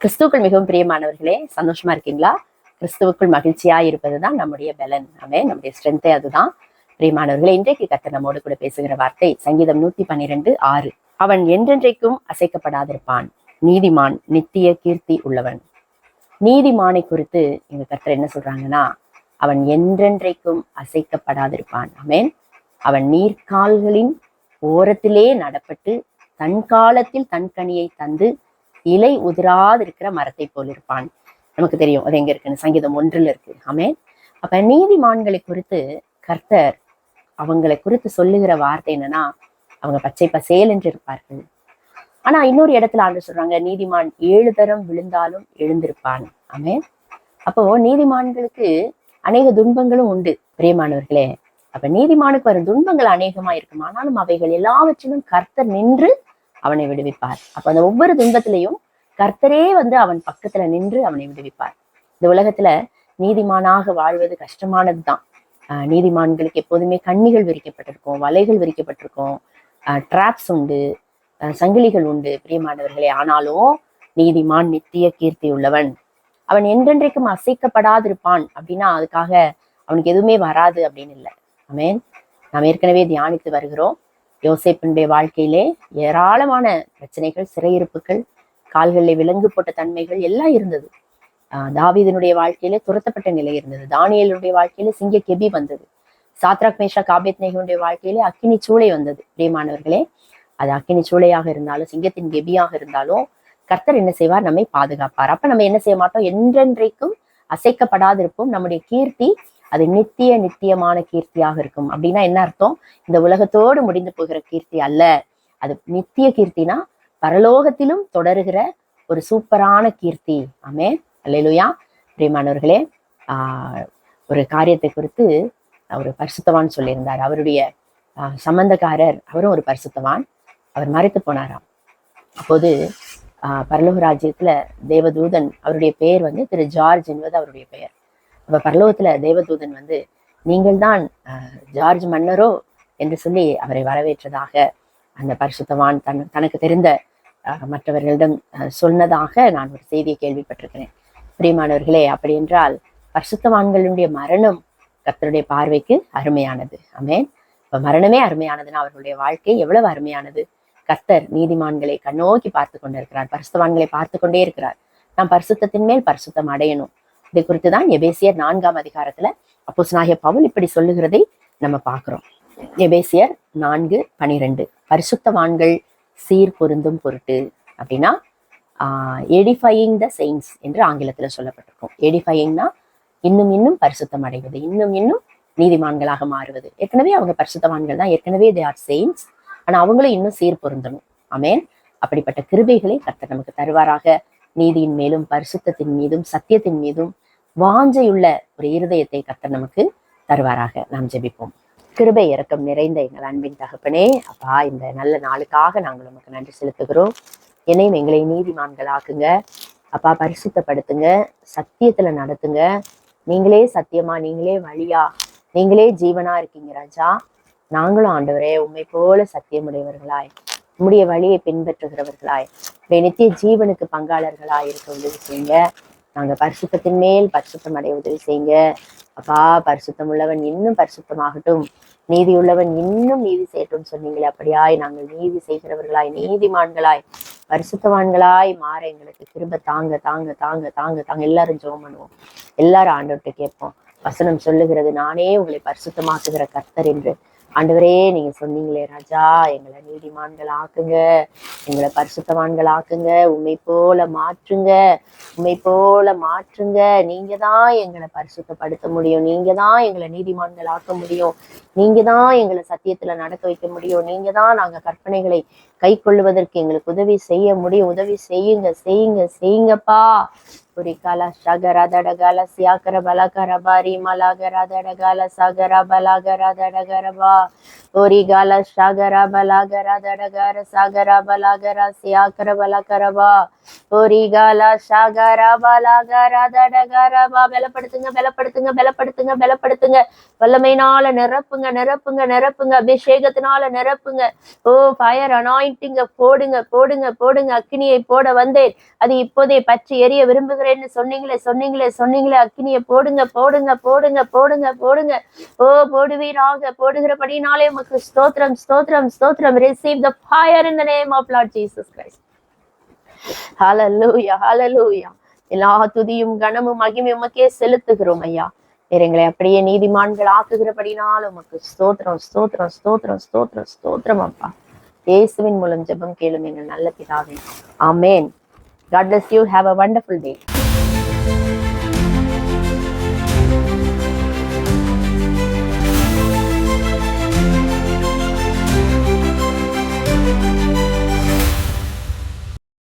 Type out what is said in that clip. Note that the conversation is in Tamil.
கிறிஸ்துவுக்குள் மிகவும் பிரியமானவர்களே சந்தோஷமா இருக்கீங்களா? கிறிஸ்துவுக்குள் மகிழ்ச்சியா இருப்பதுதான் நம்முடைய பலன். ஆமே நம்முடைய ஸ்ட்ரென்த்தே அதுதான். பிரியமானவர்களே இன்றைக்கு கத்த நம்மோடு கூட பேசுகிற வார்த்தை சங்கீதம் நூத்தி பன்னிரெண்டு ஆறு. அவன் என்றென்றைக்கும் அசைக்கப்படாதிருப்பான். நீதிமான் நித்திய கீர்த்தி உள்ளவன். நீதிமானை குறித்து எங்க கத்தர் என்ன சொல்றாங்கன்னா அவன் என்றென்றைக்கும் அசைக்கப்படாதிருப்பான். அமேன் அவன் நீர்க்கால்களின் ஓரத்திலே நடப்பட்டு தன் காலத்தில் தன் கனியை தந்து இலை உதிராதிருக்கிற மரத்தை போல் இருப்பான். நமக்கு தெரியும் அது எங்க இருக்குன்னு? சங்கீதம் ஒன்றில் இருக்கு. ஆமே அப்ப நீதிமான்களை குறித்து கர்த்தர் அவங்களை குறித்து சொல்லுகிற வார்த்தை என்னன்னா அவங்க பச்சை பசேல் என்று இருப்பார்கள். ஆனா இன்னொரு இடத்துல ஆண்டு சொல்றாங்க நீதிமான் ஏழு தரம் விழுந்தாலும் எழுந்திருப்பான். ஆமே அப்போ நீதிமான்களுக்கு அநேக துன்பங்களும் உண்டு. பிரியமானவர்களே அப்ப நீதிமானுக்கு வரும் துன்பங்கள் அநேகமா இருக்கும் ஆனாலும் அவைகள் எல்லாவற்றிலும் கர்த்தர் நின்று அவனை விடுவிப்பார். அப்ப அந்த ஒவ்வொரு துன்பத்திலையும் கர்த்தரே வந்து அவன் பக்கத்துல நின்று அவனை விடுவிப்பார். இந்த உலகத்துல நீதிமானாக வாழ்வது கஷ்டமானதுதான். ஆஹ் நீதிமான்களுக்கு எப்போதுமே கண்ணிகள் விரிக்கப்பட்டிருக்கும் வலைகள் விரிக்கப்பட்டிருக்கும். ட்ராப்ஸ் உண்டு சங்கிலிகள் உண்டு பிரியமானவர்களே. ஆனாலும் நீதிமான் நித்திய கீர்த்தி உள்ளவன். அவன் என்றென்றைக்கும் அசைக்கப்படாதிருப்பான் அப்படின்னா அதுக்காக அவனுக்கு எதுவுமே வராது அப்படின்னு இல்லை. அமேன் நாம் ஏற்கனவே தியானித்து வருகிறோம். யோசேப்பினுடைய வாழ்க்கையிலே ஏராளமான பிரச்சனைகள் சிறையிருப்புகள் கால்களில் விலங்கு போட்ட தன்மைகள் எல்லாம் இருந்தது. ஆஹ் தாவீதினுடைய வாழ்க்கையில துரத்தப்பட்ட நிலை இருந்தது. தானியலுடைய வாழ்க்கையில சிங்க கெபி வந்தது. சாத்ராக் மேஷா காபேத் நேகனுடைய வாழ்க்கையிலே அக்கினி சூளை வந்தது. பிரியமானவர்களே அது அக்கினி சூளையாக இருந்தாலும் சிங்கத்தின் கெபியாக இருந்தாலும் கர்த்தர் என்ன செய்வார்? நம்மை பாதுகாப்பார். அப்ப நம்ம என்ன செய்ய மாட்டோம்? என்றென்றைக்கும் அசைக்கப்படாதிருப்போம். நம்முடைய கீர்த்தி அது நித்திய நித்தியமான கீர்த்தியாக இருக்கும். அப்படின்னா என்ன அர்த்தம்? இந்த உலகத்தோடு முடிந்து போகிற கீர்த்தி அல்ல. அது நித்திய கீர்த்தினா பரலோகத்திலும் தொடருகிற ஒரு சூப்பரான கீர்த்தி. ஆமே அல்லேலுயா. பிரியமானவர்களே ஆஹ் ஒரு காரியத்தை குறித்து ஒரு பரிசுத்தவான் சொல்லியிருந்தார். அவருடைய ஆஹ் சம்பந்தக்காரர் அவரும் ஒரு பரிசுத்தவான். அவர் மறைத்து போனாராம். அப்போது ஆஹ் பரலோக ராஜ்யத்துல தேவதூதன் அவருடைய பெயர் வந்து திரு ஜார்ஜ் என்பது அவருடைய பெயர். அப்ப பரலோகத்துல தேவதூதன் வந்து நீங்கள் தான் ஜார்ஜ் மன்னரோ? என்று சொல்லி அவரை வரவேற்றதாக அந்த பரிசுத்தவான் தன் தனக்கு தெரிந்த ஆஹ் மற்றவர்களிடம் சொன்னதாக நான் ஒரு செய்தியை கேள்விப்பட்டிருக்கிறேன். பிரியமானவர்களே அப்படி என்றால் பரிசுத்தவான்களுடைய மரணம் கர்த்தருடைய பார்வைக்கு அருமையானது. அமேன் இப்ப மரணமே அருமையானதுன்னா அவர்களுடைய வாழ்க்கை எவ்வளவு அருமையானது. கர்த்தர் நீதிமான்களை கண்ணோக்கி பார்த்து கொண்டிருக்கிறார். பரிசுத்தவான்களை பார்த்து கொண்டே இருக்கிறார். நாம் பரிசுத்தத்தின் மேல் பரிசுத்தம் அடையணும். இதை குறித்து தான் எபேசியர் நான்காம் அதிகாரத்துல அப்போஸ்தலனாகிய பவுல் இப்படி சொல்லுகிறதை நம்ம பார்க்கிறோம். எபேசியர் நான்கு பனிரெண்டு. பரிசுத்தவான்கள் சீர் பொருந்தும் பொருட்டு அப்படின்னா எடிஃபையிங் த செயின்ஸ் என்று ஆங்கிலத்துல சொல்லப்பட்டிருக்கும். எடிஃபையிங்னா இன்னும் இன்னும் பரிசுத்தம் அடைவது இன்னும் இன்னும் நீதிமான்களாக மாறுவது. ஏற்கனவே அவங்க பரிசுத்தவான்கள் தான். ஏற்கனவே தே ஆர் செயின்ஸ் ஆனா அவங்களும் இன்னும் சீர் பொருந்தணும். அமேன் அப்படிப்பட்ட கிருபைகளை கர்த்தர் நமக்கு தருவாராக. நீதியின் மேலும் பரிசுத்தத்தின் மீதும் சத்தியத்தின் மீதும் வாஞ்சையுள்ள ஒரு இருதயத்தை கத்த நமக்கு தருவாராக. நாம் ஜெபிப்போம். கிருபை இறக்கம் நிறைந்த எங்கள் அன்பின் தகப்பனே அப்பா இந்த நல்ல நாளுக்காக நாங்கள் உமக்கு நன்றி செலுத்துகிறோம். என்னையும் எங்களை நீதிமான்களாக்குங்க. அப்பா பரிசுத்தப்படுத்துங்க. சத்தியத்துல நடத்துங்க. நீங்களே சத்தியமா நீங்களே வழியா நீங்களே ஜீவனா இருக்கீங்க ராஜா. நாங்களும் ஆண்டவரே உண்மை போல சத்தியமுடையவர்களாய். உம்முடைய வழியை பின்பற்றுகிறவர்களாய். உடைய நித்திய ஜீவனுக்கு பங்காளர்களாய் இருக்க உதவி செய்யுங்க. நாங்க பரிசுத்தத்தின் மேல் பரிசுத்தம் அடைய உதவி செய்யுங்க. அப்பா பரிசுத்தம் உள்ளவன் இன்னும் பரிசுத்தமாகட்டும். நீதி உள்ளவன் இன்னும் நீதி செய்யட்டும் சொன்னீங்களே. அப்படியாய் நாங்கள் நீதி செய்கிறவர்களாய் நீதிமான்களாய் பரிசுத்தவான்களாய் மாற எங்களுக்கு திரும்ப தாங்க தாங்க தாங்க தாங்க தாங்க. எல்லாரும் ஜோம் பண்ணுவோம். எல்லாரும் ஆண்டவர்கிட்ட கேட்போம். வசனம் சொல்லுகிறது நானே உங்களை பரிசுத்தமாக்குகிற கர்த்தர் என்று. ஆண்டவரே நீங்க சொன்னீங்களே ராஜா எங்களை நீதிமான்கள் ஆக்குங்க எங்களை பரிசுத்தவான்கள் ஆக்குங்க உண்மை போல மாற்றுங்க. உண்மை போல மாற்றுங்க. நீங்க தான் எங்களை பரிசுத்தப்படுத்த முடியும். நீங்க தான் எங்களை நீதிமான்கள் ஆக்க முடியும். நீங்க தான் எங்களை சத்தியத்துல நடக்க வைக்க முடியும். நீங்க தான் நாங்க கற்பனைகளை கை கொள்ளுவதற்கு எங்களுக்கு உதவி செய்ய முடியும். உதவி செய்யுங்க செய்யுங்க செய்யுங்கப்பா. పురికాల సగర దడగాల స్యాకర బలకర బారి మలాగర దడగాల సగర బలాగర దడగర బా పురిగాల సగర బలాగర దడగర సగర బలాగర స్యాకర బలకర బా పురిగాల సగర బలాగర దడగర బా பலப்படுத்துங்க பலப்படுத்துங்க பலப்படுத்துங்க வல்லமையினால நிரப்புங்க நிரப்புங்க நிரப்புங்க அபிஷேகத்தினால நிரப்புங்க ஓ ஃபயர் அனாயிண்டிங்க போடுங்க போடுங்க போடுங்க அக்னியை போட வந்தேன் அது இப்போதே பற்றி எரிய விரும்புகிறேன் போறேன்னு சொன்னீங்களே சொன்னீங்களே சொன்னீங்களே. அக்கினியை போடுங்க போடுங்க போடுங்க போடுங்க போடுங்க. ஓ போடுவீராக போடுகிறபடினாலே உமக்கு ஸ்தோத்திரம் ஸ்தோத்திரம் ஸ்தோத்திரம். Receive the fire in the name of Lord Jesus Christ hallelujah hallelujah எல்லா துதியும் கனமும் மகிமை உமக்கே செலுத்துகிறோம் ஐயா. எங்களை அப்படியே நீதிமான்கள் ஆக்குகிறபடினால உமக்கு ஸ்தோத்திரம் ஸ்தோத்திரம் ஸ்தோத்திரம் ஸ்தோத்திரம் ஸ்தோத்திரம் அப்பா. இயேசுவின் மூலம் ஜெபம் கேளும் எங்கள் நல்ல பிதாவே. ஆமேன் God bless you. Have a wonderful day.